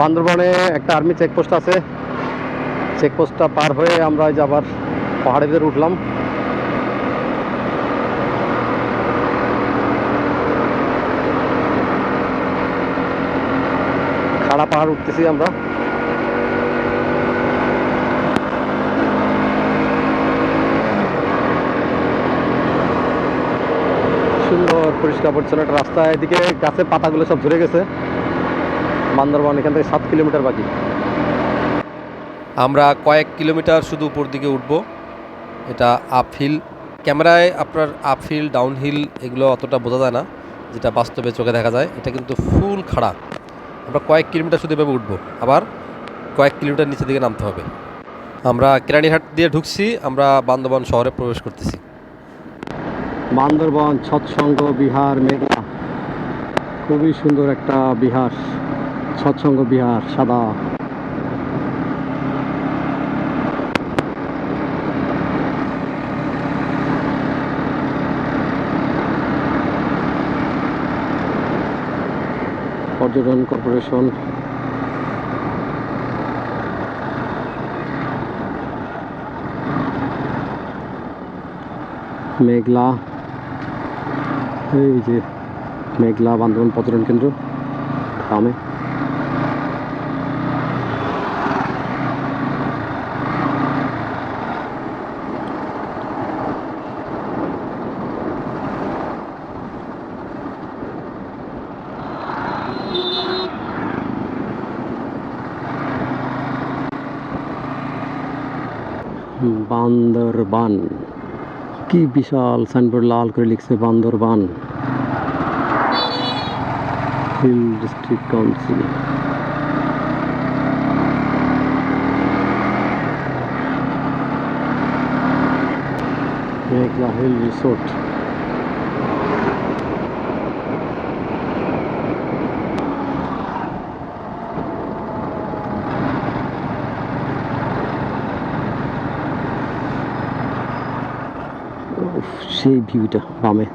বান্দরবনে একটা army checkpost আছে। চেকপোস্টটা পার হয়ে আমরা যে আবার পাহাড়ের ভিতরে উঠলাম। খাড়া পাহাড় উঠতেছি আমরা। সুন্দর, পরিষ্কার, পরিচ্ছন্ন একটা রাস্তা। এদিকে গাছের পাতাগুলো সব ঝরে গেছে। বান্দরবান এখান থেকে সাত কিলোমিটার বাকি। আমরা কয়েক কিলোমিটার শুধু উপর দিকে উঠব। এটা আপহিল। ক্যামেরায় আপনার আপহিল ডাউনহিল এগুলো অতটা বোঝা যায় না যেটা বাস্তবে চোখে দেখা যায়। এটা কিন্তু ফুল খাড়া। আমরা কয়েক কিলোমিটার শুধু এভাবে উঠবো। আবার কয়েক কিলোমিটার নিচের দিকে নামতে হবে। আমরা কেরানীহাট দিয়ে ঢুকছি। আমরা বান্দরবান শহরে প্রবেশ করতেছি। বান্দরবন সৎসঙ্গ বিহার মেঘলা খুবই সুন্দর একটা বিহার। সৎসঙ্গ বিহার সাদা। পর্যটন কর্পোরেশন। মেঘলা। এই যে মেঘলা বান্দরবান পর্যটন কেন্দ্র গ্রামে। বান্দরবান কি বিশাল সাইনবোর্ড লাল করে লিখছে Bandarban hill district council Meghla hill resort সেই ভিউটা বামে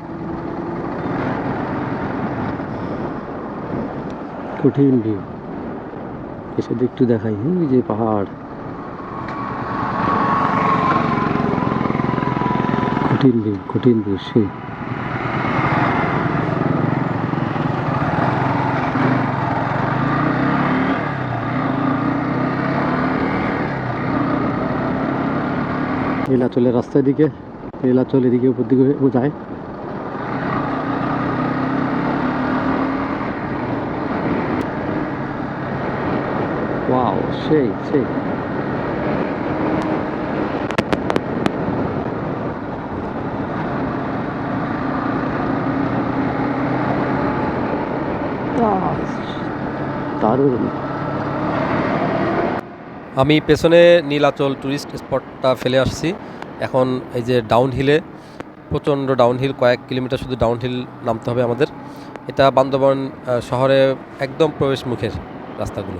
কঠিন ভিউ। এসে একটু দেখাই এই যে পাহাড়। কঠিন ভিউ কঠিন ভিউ, সেই। নীলাচলের রাস্তার দিকে। নীলাচল এদিকে উপর দিকে যায়। ওয়াও সেই সেই। দারুণ। আমি পেছনে নীলাচল ট্যুরিস্ট স্পটটা ফেলে আসছি। এখন এই যে ডাউন হিলে প্রচণ্ড ডাউন হিল কয়েক কিলোমিটার শুধু ডাউন হিল নামতে হবে আমাদের। এটা বান্দরবান শহরে একদম প্রবেশ মুখের রাস্তাগুলো।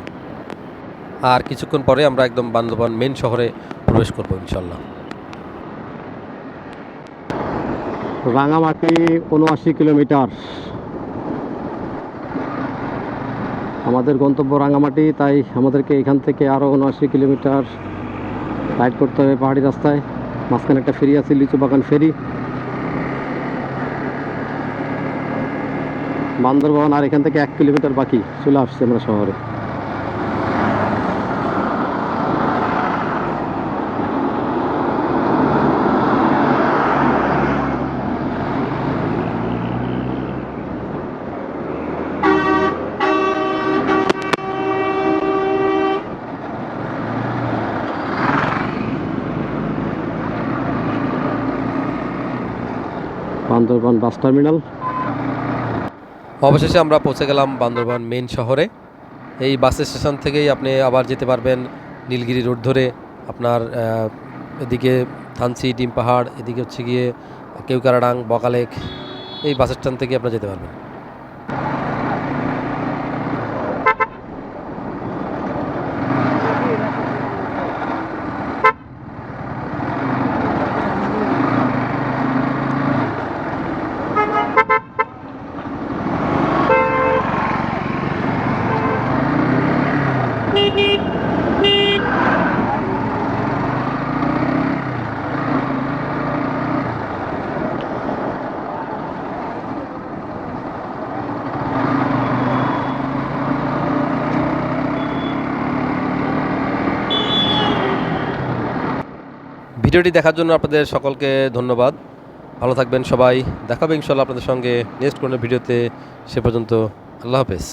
আর কিছুক্ষণ পরে আমরা একদম বান্দরবান মেন শহরে প্রবেশ করব ইনশাল্লাহ রাঙামাটি উনআশি কিলোমিটার। আমাদের গন্তব্য রাঙামাটি, তাই আমাদেরকে এখান থেকে আরও উনআশি কিলোমিটার রাইড করতে হবে পাহাড়ি রাস্তায়। মাঝখানে একটা ফেরি আছে, লিচু বাগান ফেরি। বান্দরবান আর এখান থেকে এক কিলোমিটার বাকি, চলে আসছি আমরা শহরে। Bandarban bus terminal. অবশেষে আমরা পৌঁছে গেলাম বান্দরবান মেন শহরে। এই বাস স্টেশন থেকেই আপনি আবার যেতে পারবেন নীলগিরি রোড ধরে। আপনার এদিকে থানসি ডিম পাহাড়, এদিকে হচ্ছে গিয়ে কেউকারাডাং, বকালেক। এই বাস স্ট্যান্ড থেকে আপনারা যেতে পারবেন। ভিডিওটি দেখার জন্য আপনাদের সকলকে ধন্যবাদ। ভালো থাকবেন সবাই। দেখাবে ইনশাল্লাহ আপনাদের সঙ্গে নেক্সট কোনো ভিডিওতে। সে পর্যন্ত আল্লাহ হাফেজ।